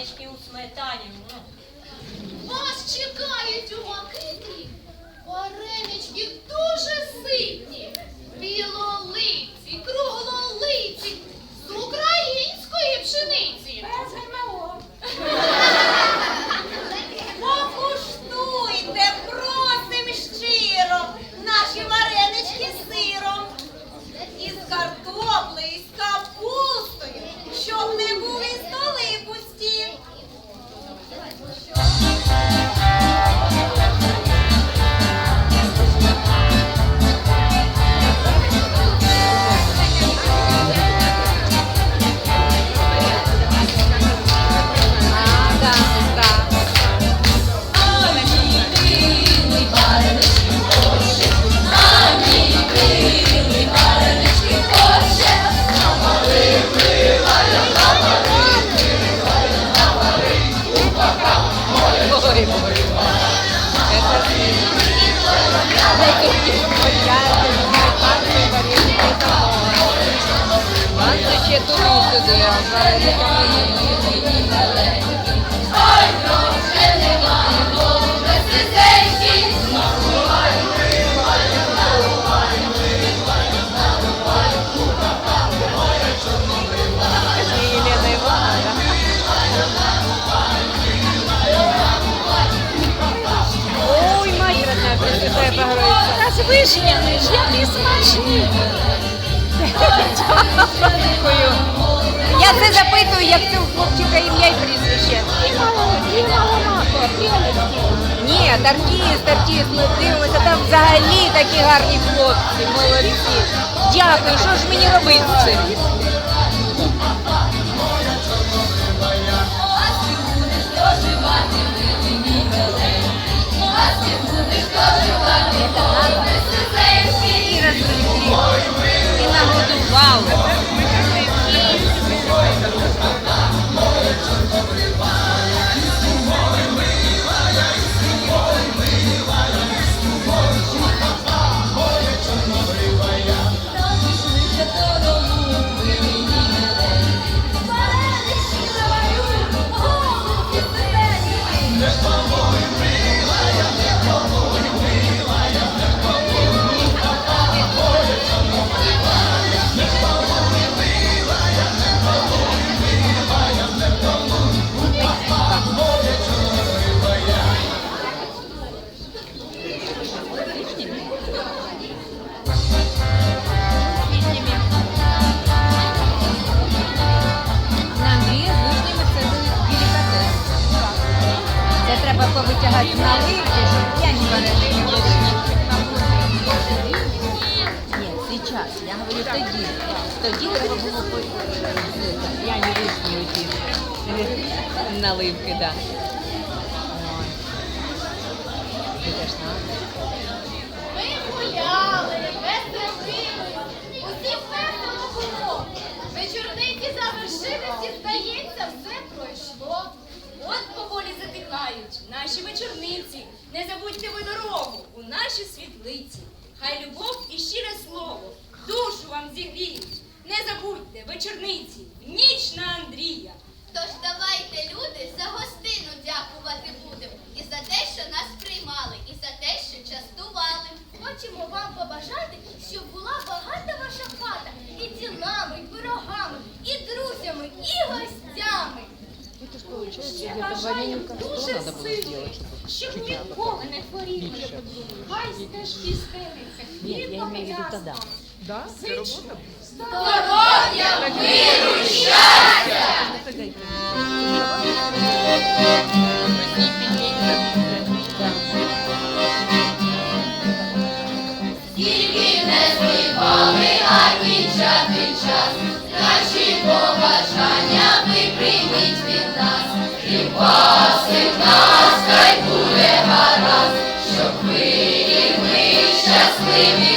варенички у сметані. Ну, Вас чекають у Макитрі Ой, боже. Это Ладно, ще туди-сюди, а вареники Елена з вишнями ж які смачні. Дякую. Я це запитую, як це у хлопчика ім'я і прізвище. І. Ні, артист, артист, ми дивимося, там взагалі такі гарні хлопці, молодці. Дякую, що ж мені робити треба повитягати наливки, щоб п'яні вареники були. Ні, зараз, я говорю тоді. Тоді треба було п'яні вишні оті. Наливки, так. Да. Ми гуляли, наші вечорниці. Не забудьте ви дорогу у наші світлиці. Хай любов і щире слово душу вам зігріють. Не забудьте вечорниці, в ніч на Андрія. Ще бажаємо дуже сили, щоб ніколи не хворіли. Хай стежки стелиться. Да? Здоров'я, миру, Тільки не співали гарний чатий час, наші побажання ви прийміть від нас хай буде гаразд, щоб і ми щасливі